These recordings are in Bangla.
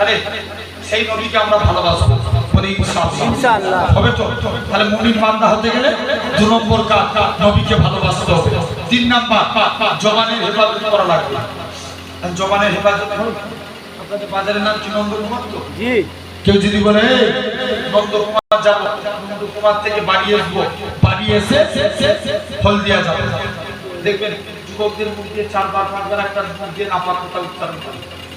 তাহলে সেই নবীকে আমরা ভালোবাসবো। বলি ইনশাআল্লাহ। ইনশাআল্লাহ। হবে তো? তাহলে মুমিন বান্দা হতে গেলে দু নম্বর কাজ নবীকে ভালোবাসতে হবে। তিন নাম্বার জবানের হেফাজত করা লাগবে। জবানের হেফাজত আপনাদের বাজারের নাম কি নন্দকুমার তো? জি। কেউ যদি বলে নন্দকুমার যাব। নন্দকুমার থেকে বাড়ি আসব। বাড়ি এসে ফল দেওয়া যাবে। দেখবেন যুবকদের মুখ দিয়ে চারবার পাঁচবার একটা মুখ দিয়ে নাপাক কথা উচ্চারণ করে।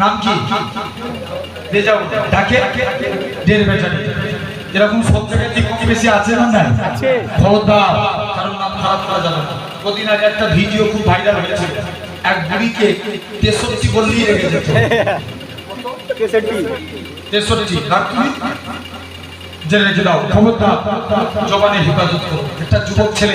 নাম কি? দে যাও ডাকে ডের বেচা এরকম সব জায়গায় কম বেশি আছে না নাই? আছে। খবরদার কারণ নাম খারাপ করা যাবে না। কদিন আগে একটা ভিডিও খুব ভাইরাল হয়েছে। এক বুড়িকে তেষট্টি বললেই রেখে যেত। কেসেটি তেষট্টি আর তুমি জেনে রেখে দাও। খবরদার জবানে হেফাজত করো। একটা যুবক ছেলে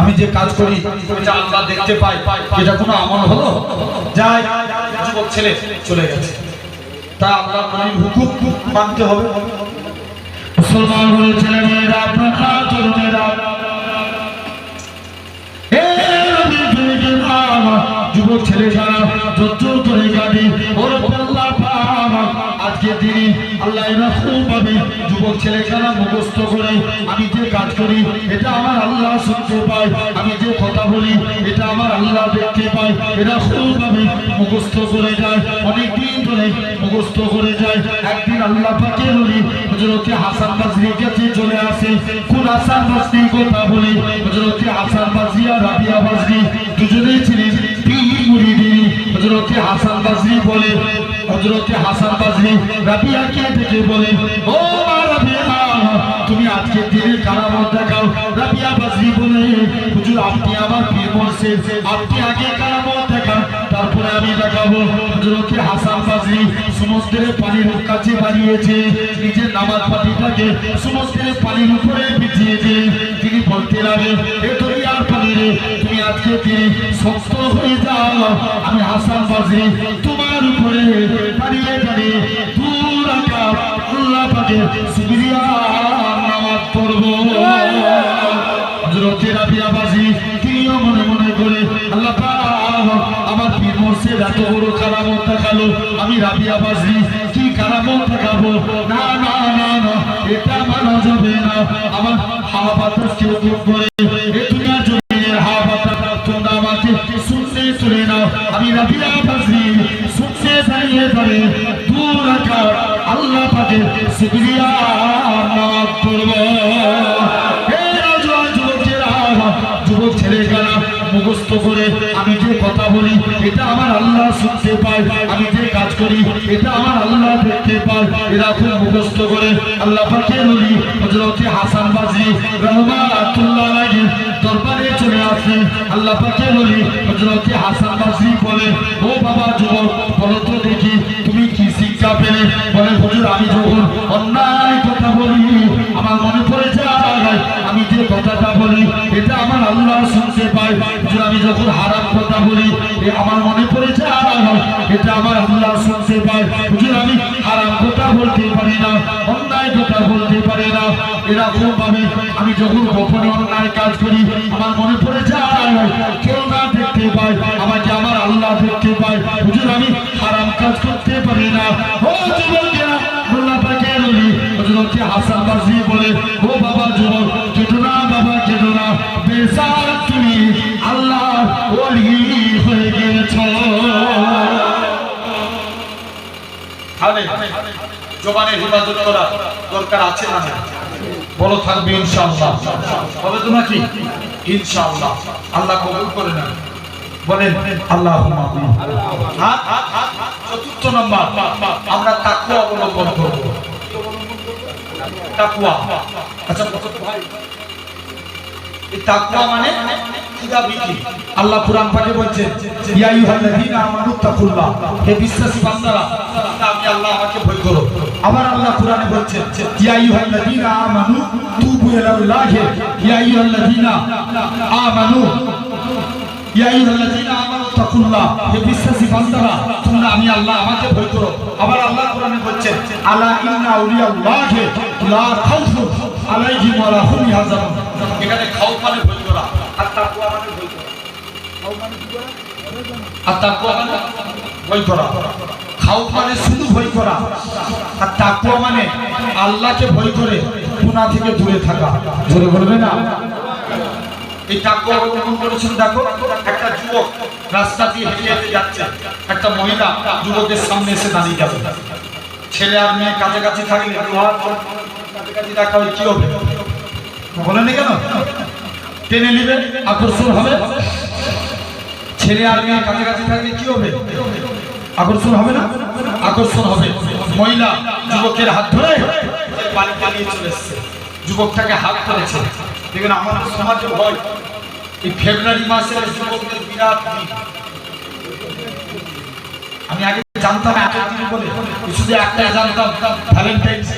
আমি যে কাজ করি আল্লাহ দেখতে পাই এটা কোনো আমল হলো? যাই, যুবক ছেলে চলে গেছে। তা আল্লাহ নবীর হুকুম মানতে হবে। মুসলমান ছেলে মেয়েরা যুবক ছেলে যারা যত করে গাড়ি ওর আল্লাহ পাক আজকে তিনি আল্লাহ এরকম ভাবে যুবক ছেলে যারা মুখস্থ করে আমি যে কাজ করি, এটা আমার আল্লাহ শুনতে পায়। আমি যে কথা বলি, এটা আমার আল্লাহ দেখতে পায়। এরকম ভাবে মুখস্থ করে যায় অনেক দিন ধরে মুখস্থ করে যায়। একদিন আল্লাহ পাকের বলি হজরতে হাসান বাজরির কাছে চলে আসে। কোন হাসান বাজরি কথা বলি হজরতে হাসান বাজরি আর রাবিয়া বাজরি দুজনেই ছিলেন পীর মুরিদিন হজরতে হাসান বাজরি বলে হজরতে হাসান বাজরি রাবিয়াকে ডেকে বলে, ও মা রাবিয়া, তুমি আজকে দিনের কারামত দেখাও। রাবিয়া বাজরি বলে, হুজুর, আপনি আমার পীর মরছে আপনি আগে কারামত দেখান, তারপরে আমি দেখাবো। হজরতে হাসান বাজরি সমুদ্রের পানির কাছে বাড়িয়েছে নিজের নামাজ পাটিটাকে সমুদ্রের পানির উপরে বিছিয়েছে তিনি বলতে লাগে এ দরিয়ার পানি তুমি আজকে তিনি শক্ত হয়ে যাও, আমি হাসান বাজরি তোমার উপরে দাঁড়িয়ে দাঁড়িয়ে দূর আকাশ আল্লাহ পাকে সুবিরিয়া নামাজ পড়ব। হজরতে রাবিয়া বাজি, তিনিও মনে মনে করে, আল্লাহ আমার পীর মোর্শেদ এত বড় কারামত দেখাল, আমি রাবিয়া বাজি, কি কারামত দেখাবো? না না না না, এটা মানা যাবে না। আমার হাওয়া বাতাস কেউ করে আমি রাবিয়া বাজি শুনতে দাঁড়িয়ে দাঁড়িয়ে দূর রাখা আল্লাহ পাকের শুক্রিয়া নামাজ পড়ব মুখস্থ করে আমি যে কথা বলি, এটা আমার আল্লাহ শুনতে পায়। আমি যে কাজ করি, এটা আমার আল্লাহ দেখতে পায়। এরা খুব মুখস্থ করে। আল্লাহ পাকে বলি হজরতে হাসান বাজি আলাইহি দরবারে চলে আসে। আল্লাহ বলি হজরতে হাসান বাজি বলে, ও বাবা যুবক দেখি তুমি কি শিক্ষা পেলে? বলে, হুজুর, আমি যখন অন্যায় যে কথাটা বলি, এটা আমার আল্লাহ শুনতে পায়। হুজুর আমি যখন হারাম কথা বলি আমার মনে পড়েছে যায় এটা আমার আল্লাহ শুনতে পায়। হুজুর আমি হারাম কথা বলতে পারি না, অন্যায় কথা বলতে পারি না এরকম ভাবে আমি যখন গোপনে অন্যায় কাজ করি, আমার মনে পড়ে যায় কেউ না দেখতে পায়, আমাকে আমার আল্লাহ দেখতে পায়। হুজুর আমি হারাম কাজ করতে পারি না, ও আল্লাহ পাকে বলি, ও বাবা যুবক জবানের হেফাজত করা দরকার আছে না বলো থাকবে ইনশাআল্লাহ। হবে তো নাকি? ইনশাআল্লাহ। আল্লাহ কবুল করে নেন। বলেন আল্লাহ। চতুর্থ নম্বর। আমরা তাকুয়া অবলম্বন করব। আচ্ছা মানে আমি আল্লাহ আবার আল্লাহ কুরআনে বলছেন, ইয়া আইয়ুহাল্লাযীনা আমানু তুবু ইলাল্লাহি, ইয়া আইয়ুহাল্লাযীনা আমানু, ইয়া আইয়ুহাল্লাযীনা আমানু তাকুল্লাহ, হে বিশ্বাসী বান্দারা, তোমরা আমি আল্লাহ আমাকে ভয় করো। আবার আল্লাহ কোরআনে বলছেন, আলা ইন্না আউলিয়াল্লাহি লা খাউফুন আলাইহিম ওয়া লা হুম ইয়াহজানুন। এখানে খাউফ মানে ভয় করা, আর তাকওয়া মানে ভয় করা। খাউফ মানে কি করা? আর তাকওয়া মানে ভয় করা। খাউফ মানে শুধু ভয় করা। আর তাকওয়া মানে আল্লাহকে ভয় করে গুনাহ থেকে দূরে থাকা। জোরে বলবে না? এই তাকওয়া অবলম্বন করেছেন দেখো? একটা যুবক রাস্তা দিয়ে হেঁটে হেঁটে যাচ্ছে। একটা মহিলা যুবকের সামনে এসে দাঁড়িয়ে যাবে। ছেলে আর মেয়ে কাছাকাছি থাকলে কাছাকাছি রাখা হয় কি হবে? বলেনি কেন? টেনে নিবে? আকর্ষণ হবে? ছেলে আর মেয়ে কাছাকাছি থাকলে কি হবে? আকর্ষণ হবে না? আকর্ষণ হবে। মহিলা যুবকের হাত ধরে বাড়ি পালিয়ে চলে এসছে। যুবকটাকে হাত ধরেছে। দেখবেন আমাদের সমাজে হয়। এই ফেব্রুয়ারি মাসের যুবকদের বিরাট আমি আগে জানতাম এত দিন বলে শুধু একটা জানতাম ভ্যালেন্টাইন্স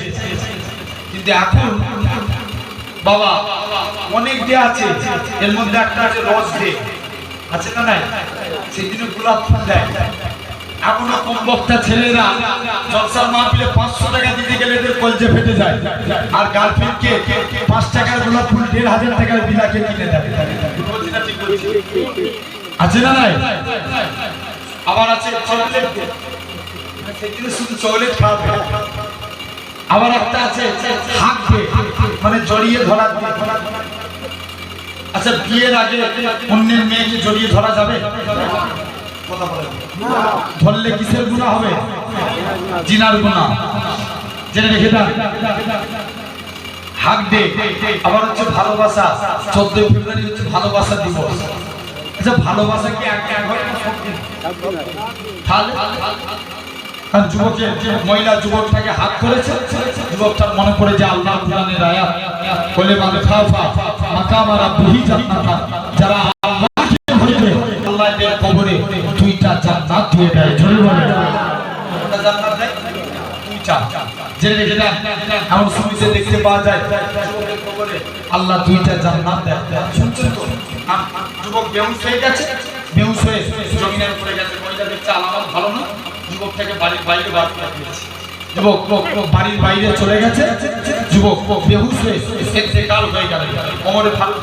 কিন্তু এখন বাবা, অনেক ডে আছে। এর মধ্যে একটা আছে রোজ ডে আছে না নাই? সেই দিনে গোলাপ ফুল দেয়। পাঁচশো টাকা দিতে গেলে ফেটে যায়। আর গার্লফ্রেন্ডকে পাঁচ টাকার দেড় হাজার বিলাকে আবার আছে শুধু আবার একটা আছে মানে জড়িয়ে ধরা আচ্ছা বিয়ের আগে অন্যের মেয়েকে জড়িয়ে ধরা যাবে। ধরলে কিসের গুণা হবে? জিনার গুণা জেনে রেখে দেন। হাক ডে আবার হচ্ছে ভালোবাসা। চোদ্দই ফেব্রুয়ারি হচ্ছে ভালোবাসা দিবস। আচ্ছা ভালোবাসা কি হাত করেছে মনে যে যারা আল্লাহকে ভয় করে আল্লাহ এদের কবরে দুইটা জান্নাত আল্লাহ দুইটা জান্নাত বাড়ির বাইরে চলে গেছে। যুবক বেহুশ হয়ে ইন্তেকাল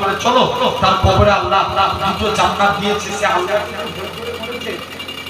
করে চলো। তার কবরে আল্লাহ দুটো জান্নাত দিয়েছে, সে আল্লাহ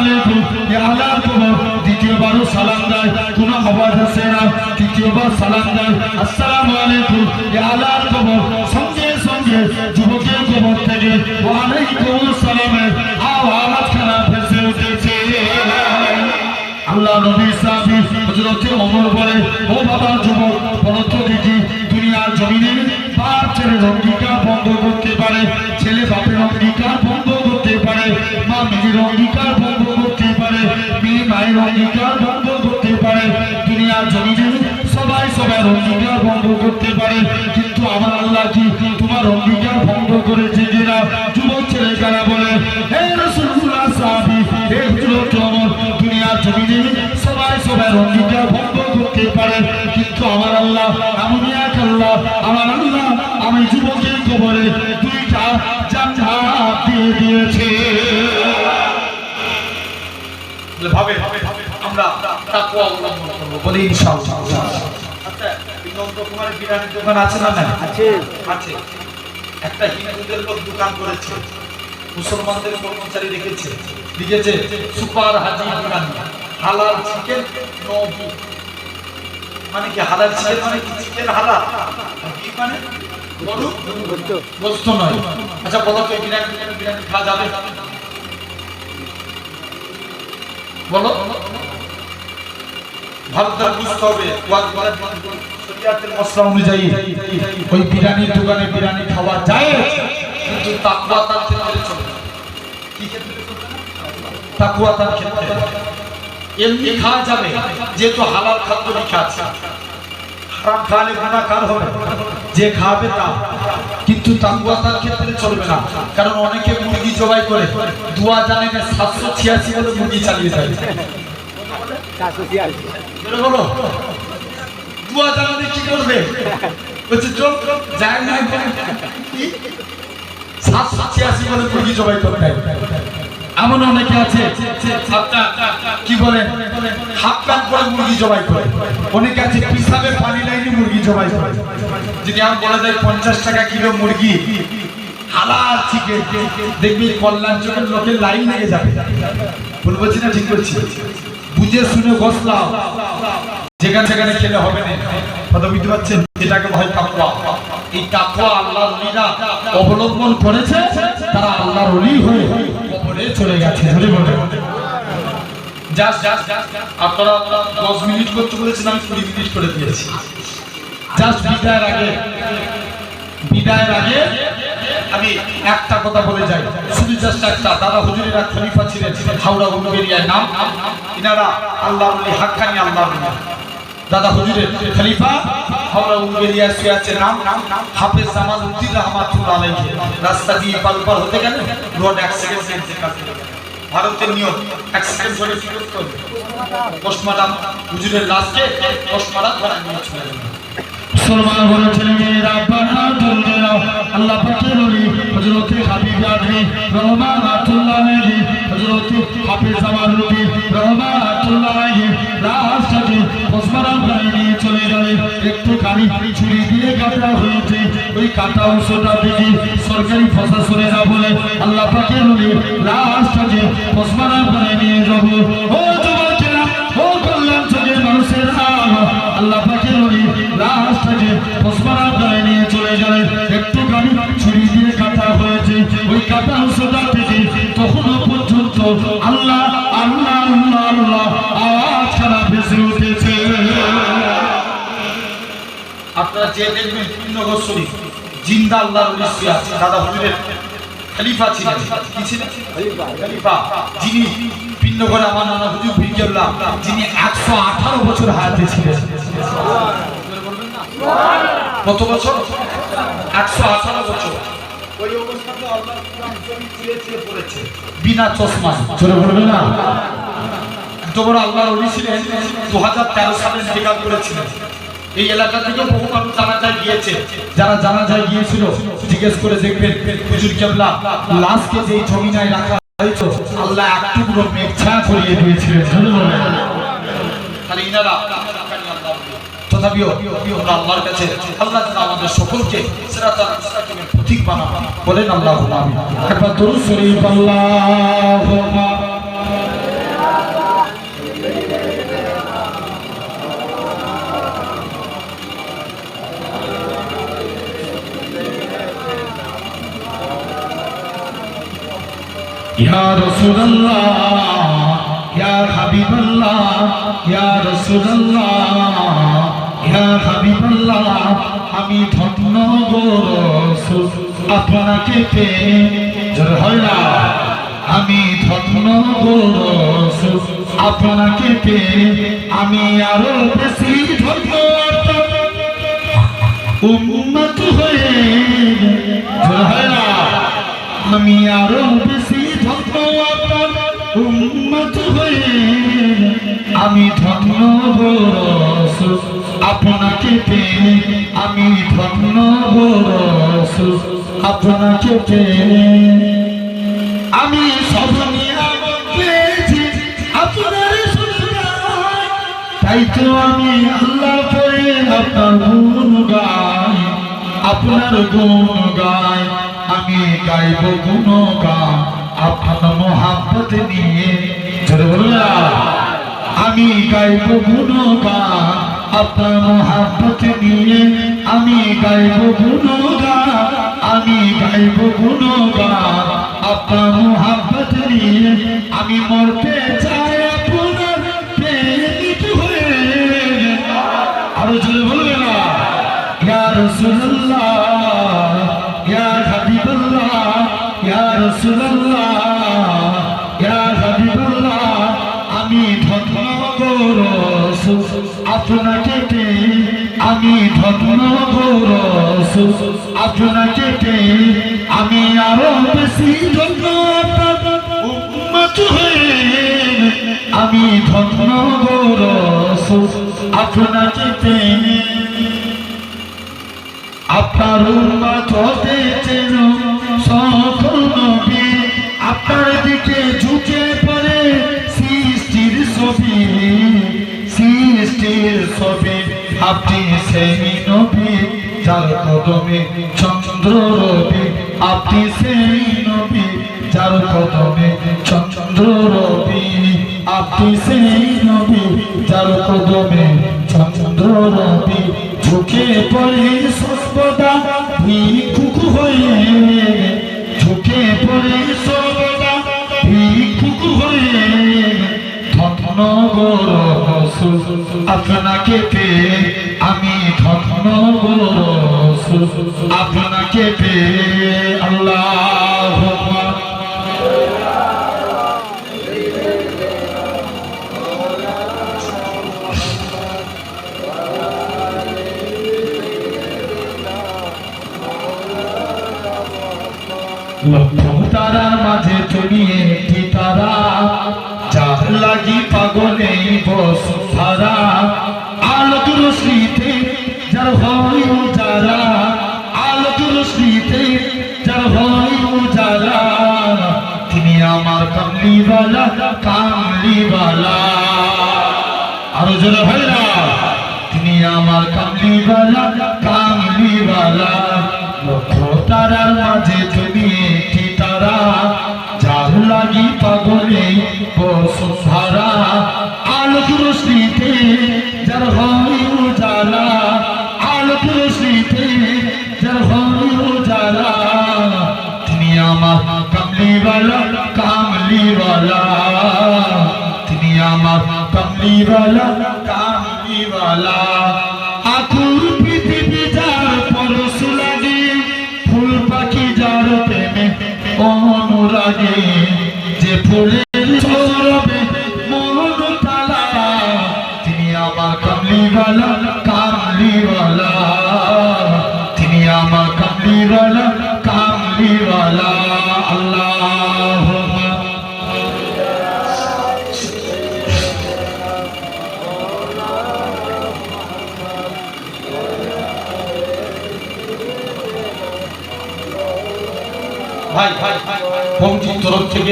আলাইকুম। ইয়া আলাল দ্বিতীয়বারও সালাম দেয়। কোনো আওয়াজ আসে না? তৃতীয়বার সালাম দেয়। আসসালামু আলাইকুম। ইয়া আলাল সঙ্গে সঙ্গে যুবকের কবর থেকে ওয়ালাইকুম সালামের আওয়াজ খারাপ ভেসে উঠেছে। আল্লাহ নবী সাহাবী হযরত ওমর বলে, ও বাবা যুবক, বলো দেখি দুনিয়ার জমিনে বাপ ছেলের অঙ্গীকার বন্ধ করতে পারে, ছেলে বাপের অঙ্গীকার বন্ধ করতে পারে, মা নিজের অঙ্গীকার বন্ধ করতে পারে, মেয়ে মায়ের অঙ্গীকার বন্ধ করতে পারে, দুনিয়ার জমিনে সবাই সবার অঙ্গীকার বন্ধ করতে পারে, কিন্তু আমার আল্লাহ কি তোমার অঙ্গীকার বন্ধ করেছে কিনা? যুবক ছেলে কারা বলে দুনিয়ার জমিনে সবাই সবার অঙ্গীকার বন্ধ করতে পারে, কিন্তু আমার আল্লাহ আল্লাহ আমার আল্লাহ আমি যুবকের কবরে দুইটা জান্নাত দিয়ে দিয়েছে। ভাবে আমরা তাকওয়া অবলম্বন করব বলি ইনশাআল্লাহ। আচ্ছা বিরিয়ানির দোকান আছে না না আছে। আছে। একটা হিন্দুদের লোক দোকান করেছে মুসলমানদের কর্মচারী রেখেছে লিখেছে সুপার হাজি বিরিয়ানি হালাল চিকেন নো মানে কি হালাল চিকেন মানে কি চিকেন হালাল? beef মানে? আচ্ছা বিরিয়ানি খাওয়া যাবে। বলো। হবে বিরিয়ানির দোকানে বিরিয়ানি খাওয়া যায়, কিন্তু তাকওয়া তার ক্ষেত্রে চলবে কি না? তার ক্ষেত্রে। এমনি খাওয়া যাবে, যেহেতু হালাল খাদ্য লেখা আছে হারাম খাওয়ালে গুণাকার হবে? যে খাবে তা। কিন্তু তাকুয়া তার ক্ষেত্রে চলবে না। কারণ অনেকে মুরগি জবাই করে। দুয়া জানে না সাতশো ছিয়াশি বলে মুরগি চালিয়ে যায়। বলো জানালে কি করবে? বলছে, চল যায় না সাতশো ছিয়াশি বলে মুরগি জবাই হয়। এমন অনেকে আছে কি পরে মুরগি জবাই করে। অনেকে আছে পিসাবে পানি লাইনে মুরগি জবাই করে। যদি আমি বলা যায় পঞ্চাশ টাকা কিলো মুরগি বুঝে শুনে বসলাম যেখানে খেলে হবে না। বুঝতে পারছেন? এই অবলম্বন করেছে, তারা আল্লাহর ওলি হয়ে চলে গেছে, ধরে বলে। আপনারা দশ মিনিট করতে বলেছেন, আমি কুড়ি করে দিয়েছি। জাস্ট বিদায়ের আগে বিদায়ের আগে আমি একটা কথা বলে যাই। জাস্ট একটা, দাদা হুজুরের খলিফা ছিলেন হাওড়া উলুবেরিয়ার নাম। ইনারা আল্লাহ হাক্কানি আল্লাহ দাদা হুজুরের খলিফা আমরা উলুবেরিয়া শুয়ে আছে নাম, হাফেজ জামাল উদ্দিন রহমাতুল্লাহ আলাইহি। রাস্তা দিয়ে পার পার হতে গেলে রোড অ্যাক্সিডেন্ট ইন্তেকাল করে ভারতের নিয়ম অ্যাক্সিডেন্ট হলে কি করতে পোস্টমার্টাম, হুজুরের লাশকে পোস্টমার্টাম করা নিয়ে চলে গেলেন মুসলমান বড় ছেলে মেয়েরা বানা তুলবে না আল্লাহ পাকের ওলি হযরতে হাবিব আদমি রহমাতুল্লাহ আলাইহি, হযরতে হাফেজ জামাল রবি রহমাতুল্লাহ আলাইহি রাস্তাতে ওসমানার গাড়ি নিয়ে চলে গেলে একটু গাড়ি ছুরি দিয়ে কাটা হয়েছে। ওই কাটা অংশটা দেখি সরকারি প্রশাসনেরা বলে আল্লাহ পাকের ওলি রাস্তাতে ওসমানার গাড়ি নিয়ে যাব। ও যুবকেরা, ও কল্যাণ চোখের মানুষেরা, আল্লাহ পাকের ওলি লাস্টে ওসমানা গায়ে নিয়ে চলে গেলেন। একটু গাড়ি ছুরি দিয়ে কাটা হয়েছে। ওই কাটা অংশটা থেকে তখনও পর্যন্ত আল্লাহ আল্লাহ আল্লাহ আওয়াজ খারাপ ভেসে উঠেছে। আপনারা যে দেখবেন পূর্ণগর শরীফ জিন্দা আল্লাহ উলিশিয়া দাদা হুজুরের খলিফা ছিলেন। কি ছিলেন? খলিফা যিনি পিণ্ডঘরে আমার নানা হুজুর ফিরকেল্লা যিনি একশো আঠারো বছর হায়াতে ছিলেন। কত বছর? একশো আঠারো বছর। ওই অবস্থাতে আল্লাহ কোরআন জমি চিরে চিরে পড়েছে। বিনা চশমা চলে পড়বে না? এত বড় আল্লাহর অলি ছিলেন দু হাজার তেরো সালে ইন্তেকাল করেছিলেন। এই এলাকা থেকে বহু মানুষ জানা গিয়েছে। যারা জানা গিয়েছিল জিজ্ঞেস করে দেখবেন হুজুর কেবলা লাশকে যে জমিনায় রাখা হয়েছে আল্লাহ এক টুকরো মেঘছা করিয়ে দিয়েছিলেন। তাহলে ইনারা তথাপিও আমরা আল্লাহর কাছে, আল্লাহ যেন আমাদের সকলকে সিরাতাল মুস্তাকিমের পথিক বানান। বলেন আল্লাহ আমিন একবার দরুদ শরীফ আল্লাহুম্মা ইয়া রাসূলুল্লাহ, ইয়া হাবিবাল্লাহ, ইয়া রাসূলুল্লাহ। ইয়া হাবিবাল্লাহ আমি ধন্য আপনাকে পেয়ে আমি ধন্য আপনাকে পেয়ে আমি আরও বেশি উম্মত হয়ে আমি আরও বেশি উম্মত হয়ে আমি ধন্য আপনাকে পেয়ে আমি ধন্য রাসূল। আপনাকে পেয়ে আমি তাই তো আমি আল্লাহ পরে আপনার গুণ আপনার গুণ গাই আমি গাইব গুণ গান আপনার নিয়ে। আমি গাইব গুণ গান আপনার মোহাম্মত নিয়ে আমি গাইব গুণ গান আমি গাইব গুণ গান আপনার মোহাম্মত নিয়ে আমি মরতে চাই আপনার প্রেমিক হয়ে। আরও জোরে বলবে না। ইয়া রাসূলুল্লাহ, ইয়া হাবিবাল্লাহ, ইয়া রাসূলুল্লাহ। আপনাকে পেয়ে আমি ধন্য গো রাসূল। আপনাকে পেয়ে আমি আরও বেশি আমি ধন্য গো রাসূল। আপনাকে পেয়ে আপনার চেন। সৃষ্টির ছবি, আপনি সেই নবী যার কদমে চন্দ্র রবি। আপনি সেই নবী যার কদমে চন্দ্র রবি। আপনি সেই নবী যার কদমে চন্দ্র রবি। ঝুঁকে পড়ে সর্বদা ভিক্ষুক হয়ে। আপনাকে পেয়ে আমি ধন্য আপনাকে পেয়ে আল্লাহ তারার মাঝে তুমি লাগি পাগলে বস ধারা আলোক রশ্মিতে যার হয় যারা আলোক রশ্মিতে যার হয় যারা তিনি আমার কামলিওয়ালা কামলিওয়ালা। আরও জোরে না। তিনি আমার কামলিওয়ালা কামলিওয়ালা। লক্ষ তারার মাঝে তুমি তারা, যার লাগি পাগলে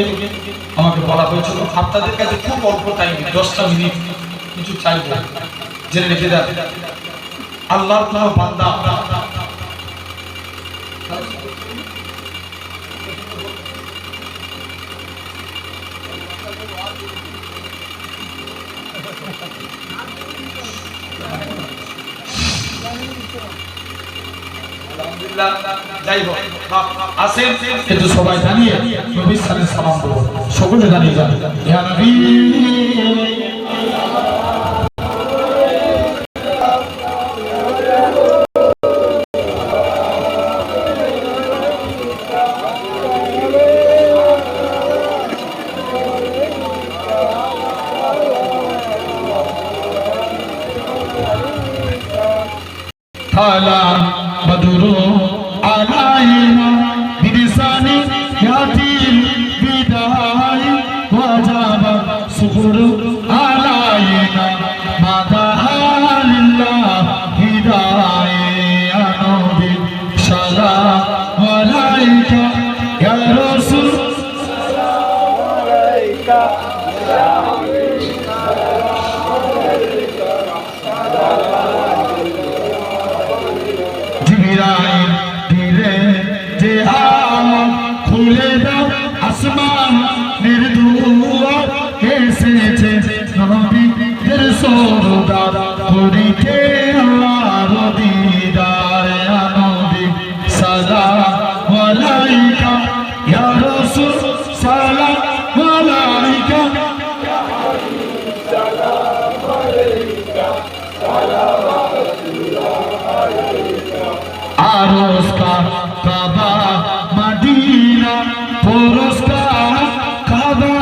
থেকে আমাকে বলা হয়েছিল। আপনাদের কাছে খুব অল্প টাইম দশটা মিনিট কিছু চাইব। জেনে রেখে দেন। আল্লাহর কোনো বান্দা। যাই হোক আসেন। কিন্তু সবাই জানিয়ে নবীর সালে সালাম সকলে জানিয়ে যান ইয়া নবী! যাবা সুকুরু আরস কা কাবা মদিনা পুরস কা কাবা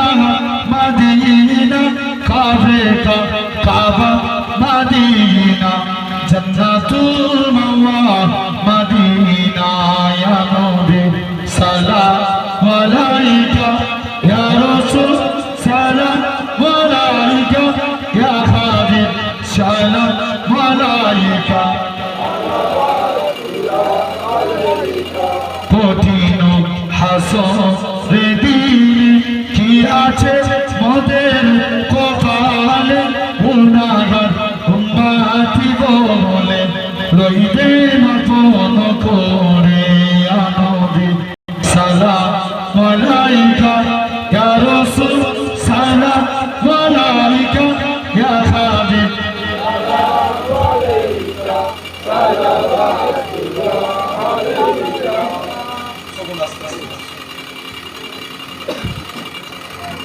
মদিনা কাবে কাবা মদিনা। জন্নাতুল মাওয়া মদিনা ইয়া নবী সালাম আলাইকা। ইয়া রাসূল, সালাম আলাইকা। ইয়া হাবিব, সালাম আলাইকা। হাসরে দিন কি আছে মোদের কপালে? উনার উম্মাতি বলে রইবে